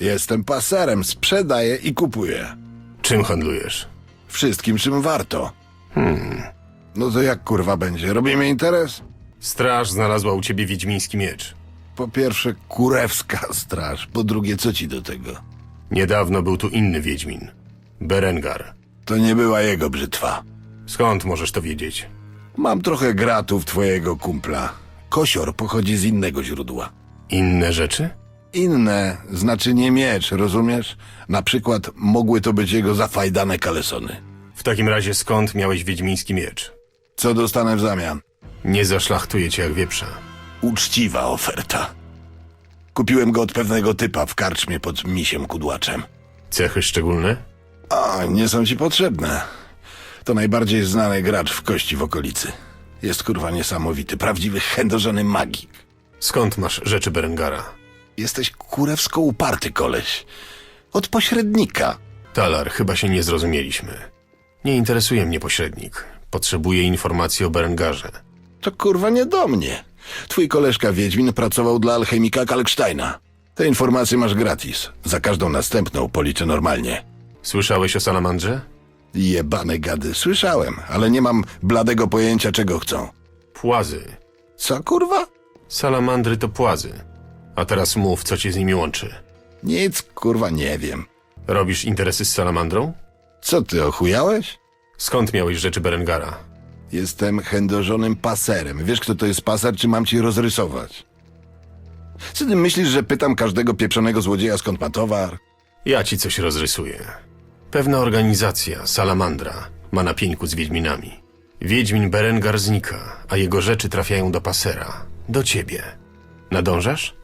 Jestem paserem, sprzedaję i kupuję. Czym handlujesz? Wszystkim, czym warto. Hmm. No to jak kurwa będzie? Robimy interes? Straż znalazła u ciebie wiedźmiński miecz. Po pierwsze, kurewska straż. Po drugie, co ci do tego? Niedawno był tu inny wiedźmin. Berengar. To nie była jego brzytwa. Skąd możesz to wiedzieć? Mam trochę gratów twojego kumpla. Kosior pochodzi z innego źródła. Inne rzeczy? Inne znaczy nie miecz, rozumiesz? Na przykład mogły to być jego zafajdane kalesony. W takim razie skąd miałeś wiedźmiński miecz? Co dostanę w zamian? Nie zaszlachtuję cię jak wieprza. Uczciwa oferta. Kupiłem go od pewnego typa w karczmie pod misiem kudłaczem. Cechy szczególne? A, nie są ci potrzebne. To najbardziej znany gracz w kości w okolicy. Jest kurwa niesamowity, prawdziwy chędożony magik. Skąd masz rzeczy Berengara? Jesteś kurewsko uparty koleś. Od pośrednika. Talar, chyba się nie zrozumieliśmy. Nie interesuje mnie pośrednik. Potrzebuję informacji o Berengarze. To kurwa nie do mnie. Twój koleżka Wiedźmin pracował dla alchemika Kalksteina. Te informacje masz gratis. Za każdą następną policzę normalnie. Słyszałeś o salamandrze? Jebane gady, słyszałem, ale nie mam bladego pojęcia czego chcą. Płazy. Co kurwa? Salamandry to płazy. A teraz mów, co cię z nimi łączy. Nic kurwa nie wiem. Robisz interesy z salamandrą? Co ty ochujałeś? Skąd miałeś rzeczy Berengara? Jestem chędożonym paserem. Wiesz, kto to jest paser, czy mam ci rozrysować? Co ty myślisz, że pytam każdego pieprzonego złodzieja, skąd ma towar? Ja ci coś rozrysuję. Pewna organizacja, Salamandra, ma na pieńku z Wiedźminami. Wiedźmin Berengar znika, a jego rzeczy trafiają do pasera. Do ciebie. Nadążasz?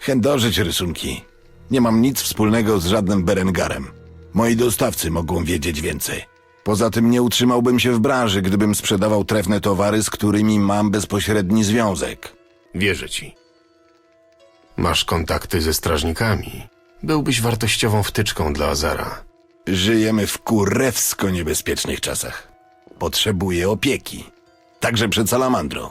Chędożyć rysunki. Nie mam nic wspólnego z żadnym Berengarem. Moi dostawcy mogą wiedzieć więcej. Poza tym nie utrzymałbym się w branży, gdybym sprzedawał trefne towary, z którymi mam bezpośredni związek. Wierzę ci. Masz kontakty ze strażnikami. Byłbyś wartościową wtyczką dla Azara. Żyjemy w kurewsko niebezpiecznych czasach. Potrzebuję opieki. Także przed salamandrą.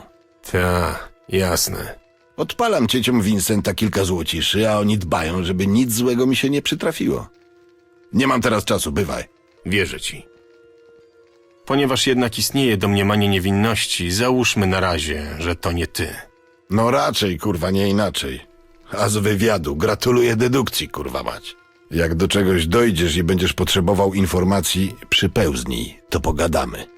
Ta, jasne. Odpalam cieciom Vincenta kilka złociszy, a oni dbają, żeby nic złego mi się nie przytrafiło. Nie mam teraz czasu, bywaj. Wierzę ci. Ponieważ jednak istnieje domniemanie niewinności, załóżmy na razie, że to nie ty. No raczej, kurwa, nie inaczej. A z wywiadu gratuluję dedukcji, kurwa mać. Jak do czegoś dojdziesz i będziesz potrzebował informacji, przypełznij, to pogadamy.